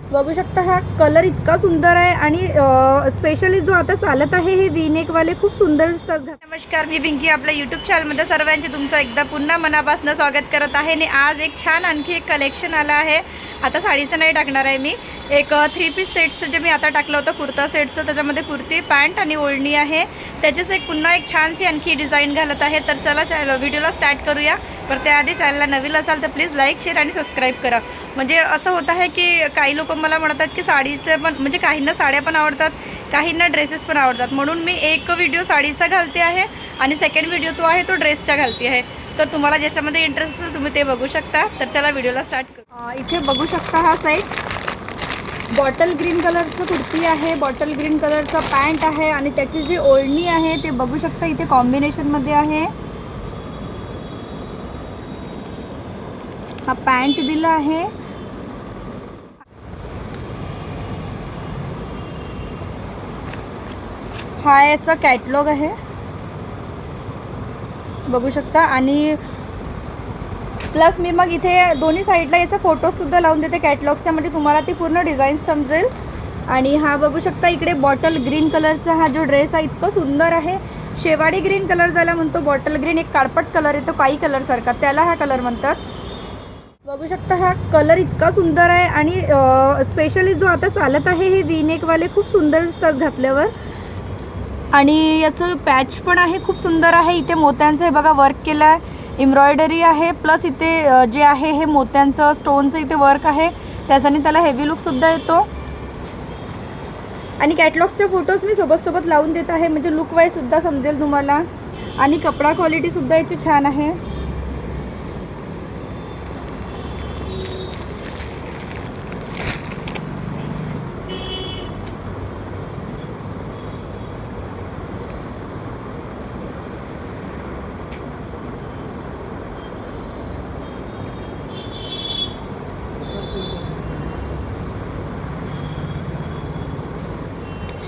बघू शकता हा कलर इतका सुंदर आहे आणि स्पेशली जो आता चालत आहे हे विनेकवाले खूप सुंदर दिसतात. नमस्कार मी पिंकी आपल्या यूट्यूब चॅनलमध्ये सर्वांचे तुमचं एकदा पुन्हा मनापासून स्वागत करत आहे आणि आज एक छान आणखी एक कलेक्शन आलं आहे. आता साडीचं नाही टाकणार आहे मी. एक थ्री पीस सेट्सचं जे मी आता टाकलं होतं कुर्ता सेटचं त्याच्यामध्ये कुर्ती पॅन्ट आणि ओढणी आहे. त्याचीच एक पुन्हा एक छानशी आणखी डिझाईन घालत आहे. तर चला चॅनल व्हिडिओला स्टार्ट करूया. पण त्याआधी चॅनलला नवीन असाल तर प्लीज लाईक शेअर आणि सबस्क्राईब करा. म्हणजे असं होत आहे की काही लोक मला म्हणतात की साडीचं पण म्हणजे काहींना साड्या पण आवडतात काहींना ड्रेसेस पण आवडतात. म्हणून मी एक व्हिडिओ साडीचा घालते आहे आणि सेकंड व्हिडिओ तो आहे तो ड्रेसचा घालते आहे. तर तुम्हाला ज्याच्यामध्ये इंटरेस्ट असेल तुम्ही ते बघू शकता. तर चला व्हिडिओला स्टार्ट करू. इथे बघू शकता हा साईड बॉटल ग्रीन कलरचं कुर्ती आहे बॉटल ग्रीन कलरचा पॅन्ट आहे आणि त्याची जी ओढणी आहे ते बघू शकता इथे कॉम्बिनेशनमध्ये आहे. हा पॅन्ट दिला आहे. हा याचा कॅटलॉग आहे. बघू शकता. आणि प्लस मी मग इथे दोन्ही साईडला याचा फोटोजसुद्धा लावून देते कॅटलॉग्सच्या म्हणजे तुम्हाला ती पूर्ण डिझाईन समजेल. आणि हा बघू शकता इकडे बॉटल ग्रीन कलरचा हा जो ड्रेस आहे इतकं सुंदर आहे. शेवाडी ग्रीन कलर झाला म्हणतो बॉटल ग्रीन एक काळपट कलर येतो काही कलरसारखा त्याला हा कलर म्हणतात. बघू शकता हा कलर इतका सुंदर आहे आणि स्पेशली जो आता चालत आहे हे वीनेकवाले खूप सुंदर दिसतात घातल्यावर. आणि याचं पॅच पण आहे खूप सुंदर आहे. इथे मोत्यांचं हे बघा वर्क केलं आहे एम्ब्रॉयडरी आहे प्लस इथे जे आहे हे मोत्यांचं स्टोनचं इथे वर्क आहे. त्याच्याने त्याला हेवी लुकसुद्धा येतो. आणि कॅटलॉग्सचे फोटोज मी सोबत सोबत लावून देत आहे. म्हणजे लुक वाईजसुद्धा समजेल तुम्हाला. आणि कपडा क्वालिटीसुद्धा याची छान आहे.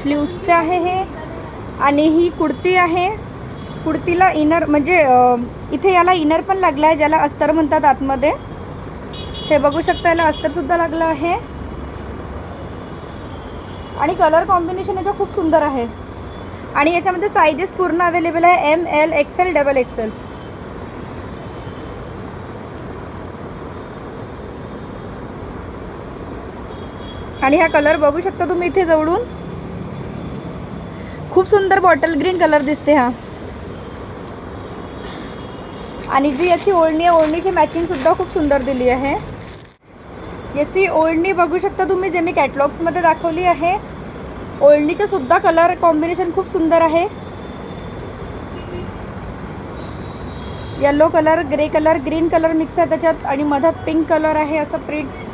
स्लीव्सचं आहे हे आणि ही कुर्ती आहे. कुर्तीला इनर म्हणजे इथे याला इनर पण लागला आहे ज्याला अस्तर म्हणतात आतमध्ये. हे बघू शकता याला अस्तरसुद्धा लागलं आहे. आणि कलर कॉम्बिनेशन याचा खूप सुंदर आहे. आणि याच्यामध्ये साईजेस पूर्ण अवेलेबल आहे M L XL double XL आणि हा कलर बघू शकता तुम्ही इथे जवळून. खूप सुंदर बॉटल ग्रीन कलर दिसते हा. आणि जी याची ओढणी आहे ओढणीची मॅचिंगसुद्धा खूप सुंदर दिली आहे. याची ओढणी बघू शकता तुम्ही जे मी कॅटलॉग्समध्ये दाखवली आहे. ओढणीचं सुद्धा कलर कॉम्बिनेशन खूप सुंदर आहे. Yellow colour grey colour green colour mix आहे त्याच्यात आणि मधात पिंक कलर आहे असं प्रिंट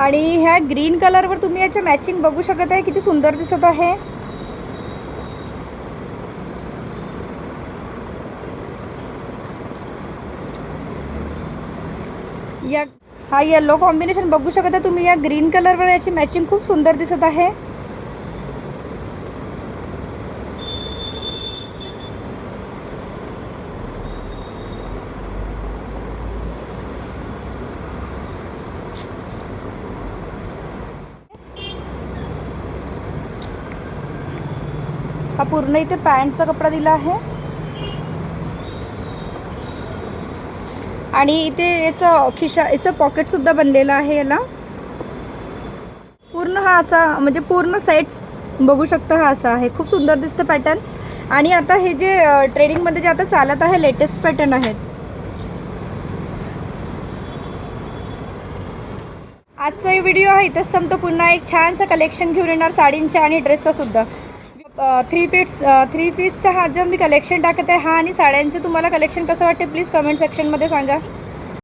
आणि ह्या ग्रीन कलरवर तुम्ही याच्या मॅचिंग बघू शकत आहे. किती सुंदर दिसत आहे. या हा येलो कॉम्बिनेशन बघू शकत आहे. तुम्ही या ग्रीन कलरवर याची मॅचिंग खूप सुंदर दिसत आहे. हा पूर्ण इथे पॅन्टचा कपडा दिला आहे. आणि इथे याचं खिशा याचं पॉकेटसुद्धा बनलेलं आहे याला. पूर्ण हा असा म्हणजे पूर्ण सेट्स बघू शकता हा असा आहे. खूप सुंदर दिसतं पॅटर्न आणि आता हे जे ट्रेडिंगमध्ये जे आता चालत आहे लेटेस्ट पॅटर्न आहेत. आजचा व्हिडिओ आहे. इथंच संपतो पुन्हा एक छानसा कलेक्शन घेऊन येणार साडींच्या आणि ड्रेसचा सुद्धा. थ्री पीट्स थ्री पीसचा हा जो मी कलेक्शन टाकत आहे हा आणि साड्यांचं तुम्हाला कलेक्शन कसं वाटते? प्लीज कमेंट सेक्शनमध्ये सांगा.